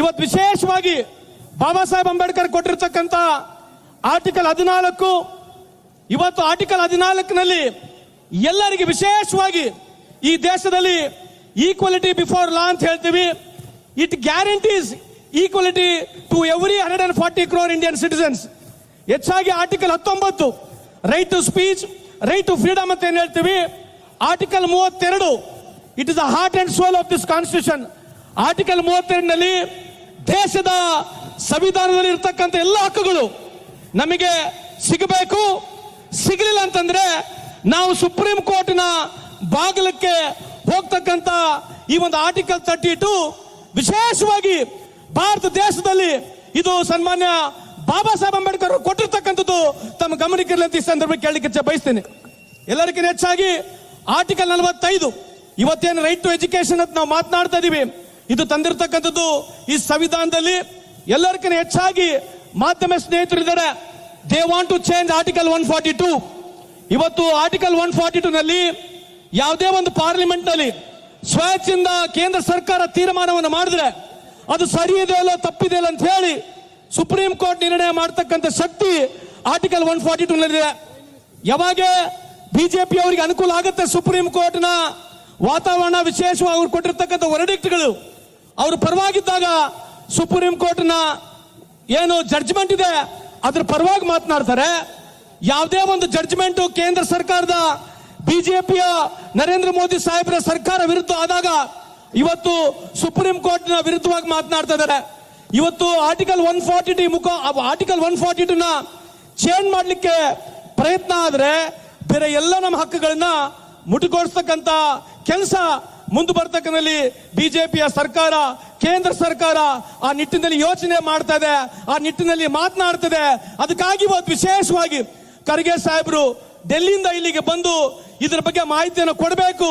ಇವತ್ತು ವಿಶೇಷವಾಗಿ ಬಾಬಾ ಸಾಹೇಬ್ ಅಂಬೇಡ್ಕರ್ ಕೊಟ್ಟಿರ್ತಕ್ಕಂಥ ಆರ್ಟಿಕಲ್ ಹದಿನಾಲ್ಕು, ಇವತ್ತು ಆರ್ಟಿಕಲ್ ಹದಿನಾಲ್ಕಿನಲ್ಲಿ ಎಲ್ಲರಿಗೆ ವಿಶೇಷವಾಗಿ ಈ ದೇಶದಲ್ಲಿ ಈಕ್ವಾಲಿಟಿ ಬಿಫೋರ್ ಲಾ ಅಂತ ಹೇಳ್ತೀವಿ. It guarantees equality to every hundred and forty crore Indian citizens ಹೆಚ್ಚಾಗಿ ಆರ್ಟಿಕಲ್ ಹತ್ತೊಂಬತ್ತು right to speech right to freedom ಅಂತ ಏನ್ ಹೇಳ್ತೀವಿ? ಆರ್ಟಿಕಲ್ ಮೂವತ್ತೆರಡು it is the heart and soul of this constitution article ಮೂವತ್ತೆರಡನಲ್ಲಿ ದೇಶದ ಸಂವಿಧಾನದಲ್ಲಿ ಇರ್ತಕ್ಕಂಥ ಎಲ್ಲ ಹಕ್ಕುಗಳು ನಮಗೆ ಸಿಗಬೇಕು, ಸಿಗಲಿಲ್ಲ ಅಂತಂದ್ರೆ ನಾವು ಸುಪ್ರೀಂ ಕೋರ್ಟ್ನ ಬಾಗಿಲಕ್ಕೆ ಹೋಗ್ತಕ್ಕಂಥ ಈ ಒಂದು ಆರ್ಟಿಕಲ್ ತರ್ಟಿ ಟು ವಿಶೇಷವಾಗಿ ಭಾರತ ದೇಶದಲ್ಲಿ ಇದು ಸನ್ಮಾನ್ಯ ಬಾಬಾ ಸಾಹೇಬ್ ಅಂಬೇಡ್ಕರ್ ಕೊಟ್ಟಿರ್ತಕ್ಕಂಥದ್ದು. ತಮ್ಮ ಗಮನಕ್ಕಿರಲಿ ಅಂತ ಈ ಸಂದರ್ಭಕ್ಕೆ ಕೇಳಲಿಕ್ಕೆ ಬಯಸ್ತೇನೆ. ಎಲ್ಲರಿಗಿಂತ ಹೆಚ್ಚಾಗಿ ಆರ್ಟಿಕಲ್ ನಲವತ್ತೈದು, ಇವತ್ತೇನು ರೈಟ್ ಟು ಎಜುಕೇಶನ್ ಅಂತ ನಾವು ಮಾತನಾಡ್ತಾ ಇದೀವಿ. ಇದು ತಂದಿರತಕ್ಕಂಥದ್ದು ಈ ಸಂವಿಧಾನದಲ್ಲಿ ಎಲ್ಲರಿಗಿಂತ ಹೆಚ್ಚಾಗಿ ಮಾಧ್ಯಮ ಸ್ನೇಹಿತರಿದ್ದಾರೆ. They want to change article one forty two ಇವತ್ತು ಆರ್ಟಿಕಲ್ ಒನ್ ಫಾರ್ಟಿ ಟೂ ನಲ್ಲಿ ಯಾವುದೇ ಒಂದು ಪಾರ್ಲಿಮೆಂಟ್ನಲ್ಲಿ ಸ್ವಚ್ಛಿಂದ ಕೇಂದ್ರ ಸರ್ಕಾರ ತೀರ್ಮಾನವನ್ನು ಮಾಡಿದ್ರೆ ಅದು ಸರಿ ಇದೆ ಅಲ್ಲ ತಪ್ಪಿದೆ ಅಲ್ಲ ಅಂತ ಹೇಳಿ ಸುಪ್ರೀಂ ಕೋರ್ಟ್ ನಿರ್ಣಯ ಮಾಡತಕ್ಕಂಥ ಶಕ್ತಿ ಆರ್ಟಿಕಲ್ ಒನ್ ಫಾರ್ಟಿ ಟೂ ನಲ್ಲಿದೆ. ಯಾವಾಗ ಬಿಜೆಪಿ ಅವರಿಗೆ ಅನುಕೂಲ ಆಗುತ್ತೆ ಸುಪ್ರೀಂ ಕೋರ್ಟ್ನ ವಾತಾವರಣ ವಿಶೇಷವಾಗಿ ಕೊಟ್ಟಿರ್ತಕ್ಕಂಥ ವರ್ಡಿಕ್ಟ್ಗಳು ಅವ್ರ ಪರವಾಗಿದ್ದಾಗ ಸುಪ್ರೀಂ ಕೋರ್ಟ್ನ ಏನು ಜಡ್ಜ್ಮೆಂಟ್ ಇದೆ, ಅದ್ರ ಪರವಾಗಿ ಮಾತನಾಡ್ತಾರೆ. ಯಾವುದೇ ಒಂದು ಜಡ್ಜ್ಮೆಂಟ್ ಕೇಂದ್ರ ಸರ್ಕಾರದ, ಬಿಜೆಪಿಯ, ನರೇಂದ್ರ ಮೋದಿ ಸಾಹೇಬರ ಸರ್ಕಾರ ವಿರುದ್ಧ ಆದಾಗ ಇವತ್ತು ಸುಪ್ರೀಂ ಕೋರ್ಟ್ನ ವಿರುದ್ಧವಾಗಿ ಮಾತನಾಡ್ತಾ ಇದ್ದಾರೆ. ಇವತ್ತು ಆರ್ಟಿಕಲ್ ಒನ್ ಫಾರ್ಟಿ ಟಿ ಮುಖ ಆರ್ಟಿಕಲ್ ಒನ್ ಫಾರ್ಟಿ ಟೂನ ಚೇಂಜ್ ಮಾಡಲಿಕ್ಕೆ ಪ್ರಯತ್ನ ಆದರೆ ಬೇರೆ ಎಲ್ಲ ನಮ್ಮ ಹಕ್ಕುಗಳನ್ನ ಮುಟುಗೋಡಿಸ್ತಕ್ಕಂತ ಕೆಲಸ ಮುಂದೆ ಬರ್ತಕ್ಕಂಥಲ್ಲಿ ಬಿಜೆಪಿಯ ಸರ್ಕಾರ, ಕೇಂದ್ರ ಸರ್ಕಾರ ಆ ನಿಟ್ಟಿನಲ್ಲಿ ಯೋಚನೆ ಮಾಡ್ತಾ ಇದೆ, ಆ ನಿಟ್ಟಿನಲ್ಲಿ ಮಾತನಾಡ್ತದೆ. ಅದಕ್ಕಾಗಿ ಇವತ್ತು ವಿಶೇಷವಾಗಿ ಖರ್ಗೆ ಸಾಹೇಬರು ಡೆಲ್ಲಿಯಿಂದ ಇಲ್ಲಿಗೆ ಬಂದು ಇದ್ರ ಬಗ್ಗೆ ಮಾಹಿತಿಯನ್ನು ಕೊಡಬೇಕು.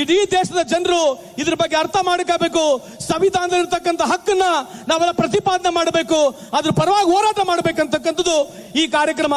ಇಡೀ ದೇಶದ ಜನರು ಇದ್ರ ಬಗ್ಗೆ ಅರ್ಥ ಮಾಡ್ಕೋಬೇಕು. ಸಂವಿಧಾನದಲ್ಲಿರ್ತಕ್ಕಂಥ ಹಕ್ಕನ್ನ ನಾವೆಲ್ಲ ಪ್ರತಿಪಾದನೆ ಮಾಡಬೇಕು. ಅದ್ರ ಪರವಾಗಿ ಹೋರಾಟ ಮಾಡಬೇಕಂತಕ್ಕಂಥದ್ದು ಈ ಕಾರ್ಯಕ್ರಮ.